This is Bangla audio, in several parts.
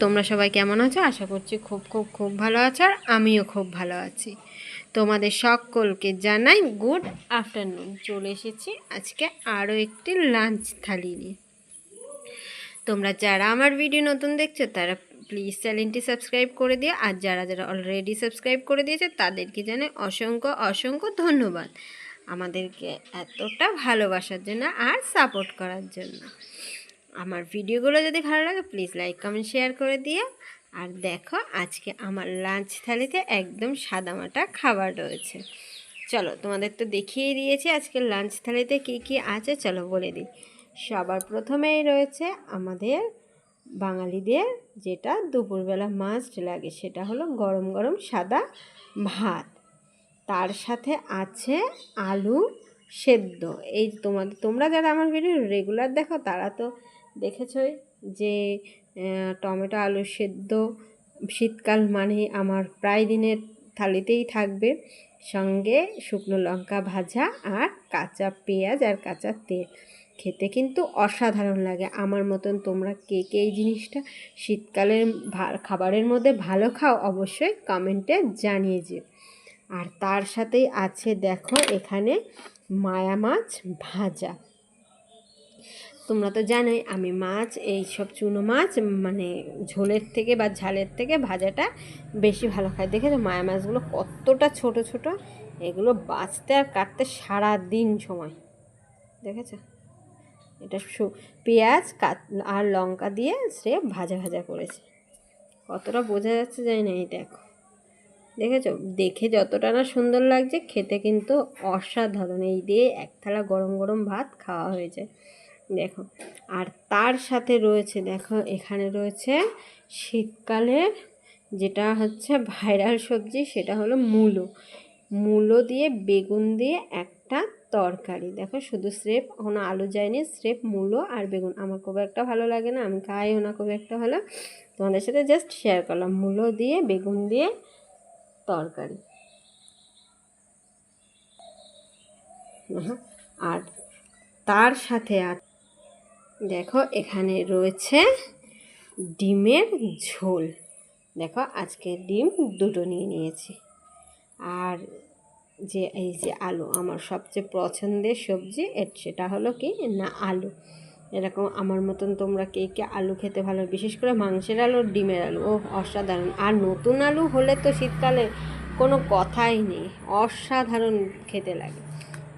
তোমরা সবাই কেমন আছো? আশা করছি খুব খুব খুব ভালো আছো আর আমিও খুব ভালো আছি। তোমাদের সকলকে জানাই গুড আফটারনুন। চলে এসেছি আজকে আরও একটি লাঞ্চ থালি নিয়ে। তোমরা যারা আমার ভিডিও নতুন দেখছ, তারা প্লিজ চ্যানেলটি সাবস্ক্রাইব করে দিও। আর যারা যারা অলরেডি সাবস্ক্রাইব করে দিয়েছে, তাদেরকে জানাই অসংখ্য অসংখ্য ধন্যবাদ। আমাদেরকে এতটা ভালোবাসার জন্য আর সাপোর্ট করার জন্য। আমার ভিডিওগুলো যদি ভালো লাগে প্লিজ লাইক কমেন্ট শেয়ার করে দিও। আর দেখো, আজকে আমার লাঞ্চ থালিতে একদম সাদামাটা খাবার রয়েছে। চলো, তোমাদের তো দেখিয়ে দিয়েছি আজকে লাঞ্চ থালিতে কী কী আছে, চলো বলে দিই। সবার প্রথমেই রয়েছে আমাদের বাঙালিদের যেটা দুপুরবেলা মাস্ট লাগে, সেটা হলো গরম গরম সাদা ভাত। তার সাথে আছে আলু সেদ্ধ। এই তোমাদের, তোমরা যারা আমার ভিডিও রেগুলার দেখো, তারা তো দেখেছই যে টমেটো আলু সেদ্ধ শীতকাল মানে আমার প্রায় দিনের থালিতেই থাকবে। সঙ্গে শুকনো লঙ্কা ভাজা আর কাঁচা পেঁয়াজ আর কাঁচা তেল। খেতে কিন্তু অসাধারণ লাগে। আমার মতন তোমরা কে কে এই জিনিসটা শীতকালের খাবারের মধ্যে ভালো খাও অবশ্যই কমেন্টে জানিয়ে যে আর তার সাথেই আছে দেখো এখানে মায়া মাছ ভাজা। তোমরা তো জানোই, আমি মাছ এই সব চুনো মাছ মানে ঝোলের থেকে বা ঝালের থেকে ভাজাটা বেশি ভালো খাই। দেখেছ? মায়া মাছগুলো কতটা ছোট ছোট, এগুলো বাঁচতে আর কাটতে সারা দিন সময়। দেখেছ? এটা পেঁয়াজ আর লঙ্কা দিয়ে সে ভাজা ভাজা করেছে। কতটা বোঝা যাচ্ছে জানি না, এই দেখো। দেখেছ? দেখে যতটা না সুন্দর লাগছে, খেতে কিন্তু অসাধারণ। এই দিয়ে এক থালা গরম গরম ভাত খাওয়া হয়ে যায় দেখো। আর তার সাথে রয়েছে, দেখো, এখানে রয়েছে শীতকালের যেটা হচ্ছে ভাইরাল সবজি, সেটা হলো মূলো। মূলো দিয়ে বেগুন দিয়ে একটা তরকারি। দেখো, শুধু স্রেফ, কোনো আলু যায়নি, স্রেফ মূলো আর বেগুন। আমার খুব একটা ভালো লাগে না, আমি খাইও না খুব একটা ভালো। তোমাদের সাথে জাস্ট শেয়ার করলাম, মূলো দিয়ে বেগুন দিয়ে তরকারি। আর তার সাথে আর দেখো, এখানে রয়েছে ডিমের ঝোল। দেখো, আজকে ডিম দুটো নিয়ে নিয়েছি। আর যে, এই যে আলু, আমার সবচেয়ে পছন্দের সবজি সেটা হলো কি? না, আলু। এরকম আমার মতন তোমরা কে কে আলু খেতে ভালো, বিশেষ করে মাংসের আলু, ডিমের আলু ও অসাধারণ। আর নতুন আলু হলে তো শীতকালে কোনো কথাই নেই, অসাধারণ খেতে লাগে।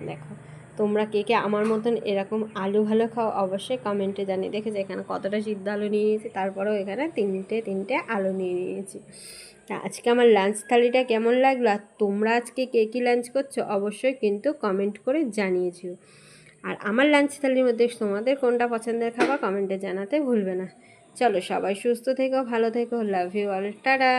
দেখো তোমরা কে কে আমার মতন এরকম আলু ভালো খাও অবশ্যই কমেন্টে জানিয়ে দেখেছ। এখানে কতটা সিদ্ধ আলু নিয়ে নিয়েছি, তারপরেও এখানে তিনটে তিনটে আলু নিয়ে নিয়েছি। তা আজকে আমার লাঞ্চ থালিটা কেমন লাগল আর তোমরা আজকে কে কী লাঞ্চ করছ অবশ্যই কিন্তু কমেন্ট করে জানিয়েছিও আর আমার লাঞ্চ থালির মধ্যে তোমাদের কোনটা পছন্দের খাবার কমেন্টে জানাতে ভুলবে না। চলো সবাই সুস্থ থেকো, ভালো থেকো লাভ ইউ অল টাটা!